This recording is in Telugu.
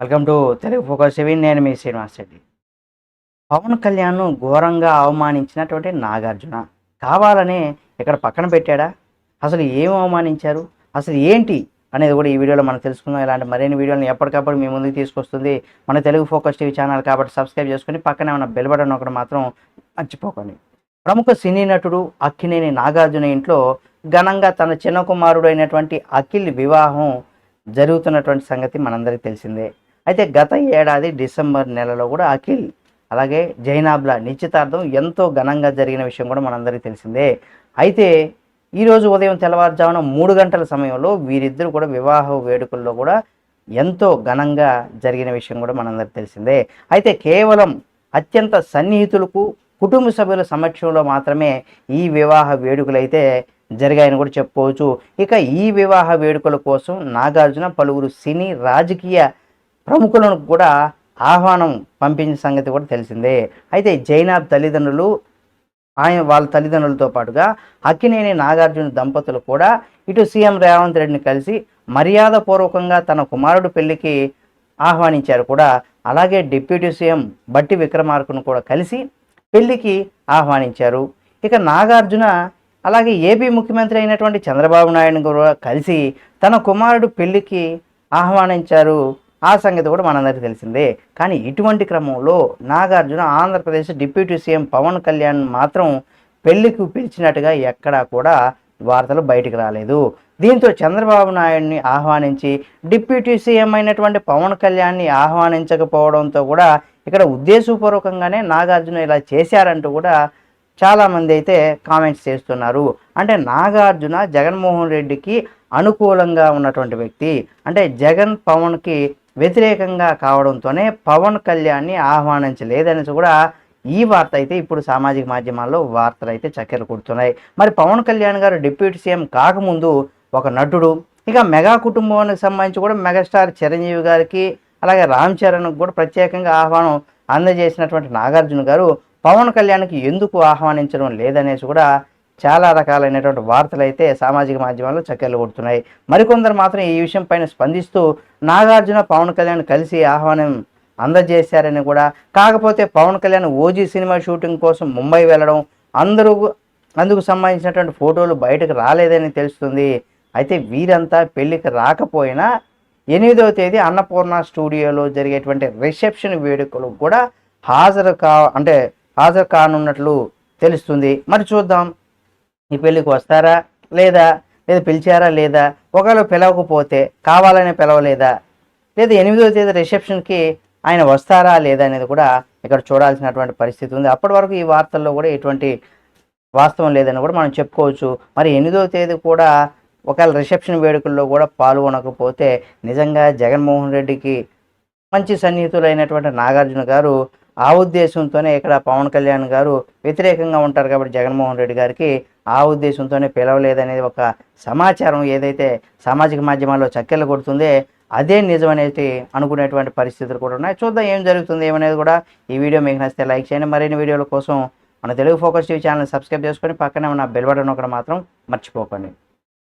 Welcome to Telugu Focus TV. నేను మీ శ్రీనివాస్ రెడ్డి. పవన్ కళ్యాణ్ను ఘోరంగా అవమానించినటువంటి నాగార్జున కావాలనే ఇక్కడ పక్కన పెట్టాడా? అసలు ఏం అవమానించారు? అసలు ఏంటి అనేది కూడా ఈ వీడియోలో మనం తెలుసుకుందాం. ఇలాంటి మరిన్ని వీడియోలను ఎప్పటికప్పుడు మీ ముందుకు తీసుకొస్తుంది మన తెలుగు ఫోకస్ టీవీ ఛానల్ కాబట్టి సబ్స్క్రైబ్ చేసుకుని పక్కనే ఉన్న బెల్ బటన్ ఒకటి మాత్రం మర్చిపోకండి. ప్రముఖ సినీ నటుడు అక్కినేని నాగార్జున ఇంట్లో ఘనంగా తన చిన్న కుమారుడు అయినటువంటి అఖిల్ వివాహం జరుగుతున్నటువంటి సంగతి మనందరికీ తెలిసిందే. అయితే గత ఏడాది డిసెంబర్ నెలలో కూడా అఖిల్ అలాగే జైనాబ్ల నిశ్చితార్థం ఎంతో ఘనంగా జరిగిన విషయం కూడా మనందరికీ తెలిసిందే. అయితే ఈరోజు ఉదయం తెల్లవారుజామున మూడు గంటల సమయంలో వీరిద్దరు కూడా వివాహ వేడుకల్లో కూడా ఎంతో ఘనంగా జరిగిన విషయం కూడా మనందరికీ తెలిసిందే. అయితే కేవలం అత్యంత సన్నిహితులకు కుటుంబ సభ్యుల సమక్షంలో మాత్రమే ఈ వివాహ వేడుకలు అయితే జరిగాయని కూడా చెప్పుకోవచ్చు. ఇక ఈ వివాహ వేడుకల కోసం నాగార్జున పలువురు సినీ రాజకీయ ప్రముఖులను కూడా ఆహ్వానం పంపించిన సంగతి కూడా తెలిసిందే. అయితే జైనాబ్ తల్లిదండ్రులు ఆయన వాళ్ళ తల్లిదండ్రులతో పాటుగా అక్కినేని నాగార్జున దంపతులు కూడా ఇటు సీఎం రేవంత్ రెడ్డిని కలిసి మర్యాదపూర్వకంగా తన కుమారుడు పెళ్ళికి ఆహ్వానించారు కూడా. అలాగే డిప్యూటీ సీఎం బట్టి విక్రమార్కును కూడా కలిసి పెళ్ళికి ఆహ్వానించారు. ఇక నాగార్జున అలాగే ఏపీ ముఖ్యమంత్రి అయినటువంటి చంద్రబాబు నాయుడు కూడా కలిసి తన కుమారుడు పెళ్ళికి ఆహ్వానించారు. ఆ సంగతి కూడా మనందరికీ తెలిసిందే. కానీ ఇటువంటి క్రమంలో నాగార్జున ఆంధ్రప్రదేశ్ డిప్యూటీ సీఎం పవన్ కళ్యాణ్ మాత్రం పెళ్ళికి పిలిచినట్టుగా ఎక్కడా కూడా వార్తలు బయటికి రాలేదు. దీంతో చంద్రబాబు నాయుడిని ఆహ్వానించి డిప్యూటీ సీఎం అయినటువంటి పవన్ కళ్యాణ్ని ఆహ్వానించకపోవడంతో కూడా ఇక్కడ ఉద్దేశపూర్వకంగానే నాగార్జున ఇలా చేశారంటూ కూడా చాలామంది అయితే కామెంట్స్ చేస్తున్నారు. అంటే నాగార్జున జగన్మోహన్ రెడ్డికి అనుకూలంగా ఉన్నటువంటి వ్యక్తి. అంటే జగన్ పవన్కి వ్యతిరేకంగా కావడంతోనే పవన్ కళ్యాణ్ని ఆహ్వానించలేదనేసి కూడా ఈ వార్త అయితే ఇప్పుడు సామాజిక మాధ్యమాల్లో వార్తలు అయితే చక్కెర కొడుతున్నాయి. మరి పవన్ కళ్యాణ్ గారు డిప్యూటీ సీఎం కాకముందు ఒక నటుడు ఇక మెగా కుటుంబానికి సంబంధించి కూడా మెగాస్టార్ చిరంజీవి గారికి అలాగే రామ్ చరణ్కి కూడా ప్రత్యేకంగా ఆహ్వానం అందజేసినటువంటి నాగార్జున గారు పవన్ కళ్యాణ్కి ఎందుకు ఆహ్వానించడం లేదనేసి కూడా చాలా రకాలైనటువంటి వార్తలు అయితే సామాజిక మాధ్యమాల్లో చక్కెర్లు కొడుతున్నాయి. మరికొందరు మాత్రం ఈ విషయం పైన స్పందిస్తూ నాగార్జున పవన్ కళ్యాణ్ కలిసి ఆహ్వానం అందజేశారని కూడా. కాకపోతే Pawan Kalyan OG cinema shooting కోసం ముంబై వెళ్ళడం అందరూ అందుకు సంబంధించినటువంటి ఫోటోలు బయటకు రాలేదని తెలుస్తుంది. అయితే వీరంతా పెళ్ళికి రాకపోయినా ఎనిమిదవ తేదీ అన్నపూర్ణ స్టూడియోలో జరిగేటువంటి రిసెప్షన్ వేడుకలు కూడా హాజరు కా అంటే హాజరు కానున్నట్లు తెలుస్తుంది. మరి చూద్దాం. నీ పెళ్ళికి వస్తారా లేదా? లేదా పిలిచారా లేదా? ఒకవేళ పిలవకపోతే కావాలనే పిలవలేదా? లేదా ఎనిమిదో తేదీ రిసెప్షన్కి ఆయన వస్తారా లేదా అనేది కూడా ఇక్కడ చూడాల్సినటువంటి పరిస్థితి ఉంది. అప్పటి వరకు ఈ వార్తల్లో కూడా ఎటువంటి వాస్తవం లేదని కూడా మనం చెప్పుకోవచ్చు. మరి ఎనిమిదో తేదీ కూడా ఒకవేళ రిసెప్షన్ వేడుకల్లో కూడా పాల్గొనకపోతే నిజంగా జగన్మోహన్ రెడ్డికి మంచి సన్నిహితులైనటువంటి నాగార్జున గారు ఆ ఉద్దేశంతోనే ఇక్కడ పవన్ కళ్యాణ్ గారు వ్యతిరేకంగా ఉంటారు కాబట్టి జగన్మోహన్ రెడ్డి గారికి ఆ ఉద్దేశంతోనే పిలవలేదనేది ఒక సమాచారం ఏదైతే సామాజిక మాధ్యమాల్లో చక్కెలు కొడుతుందే అదే నిజం అనేది అనుకునేటువంటి పరిస్థితులు కూడా ఉన్నాయి. చూద్దాం ఏం జరుగుతుంది ఏమనేది కూడా ఈ వీడియో మీకు నచ్చితే లైక్ చేయండి. మరిన్ని వీడియోల కోసం మన Telugu Focus TV channel subscribe చేసుకొని పక్కనే ఉన్న బెల్ బటన్ ఒకటి మాత్రం మర్చిపోకండి.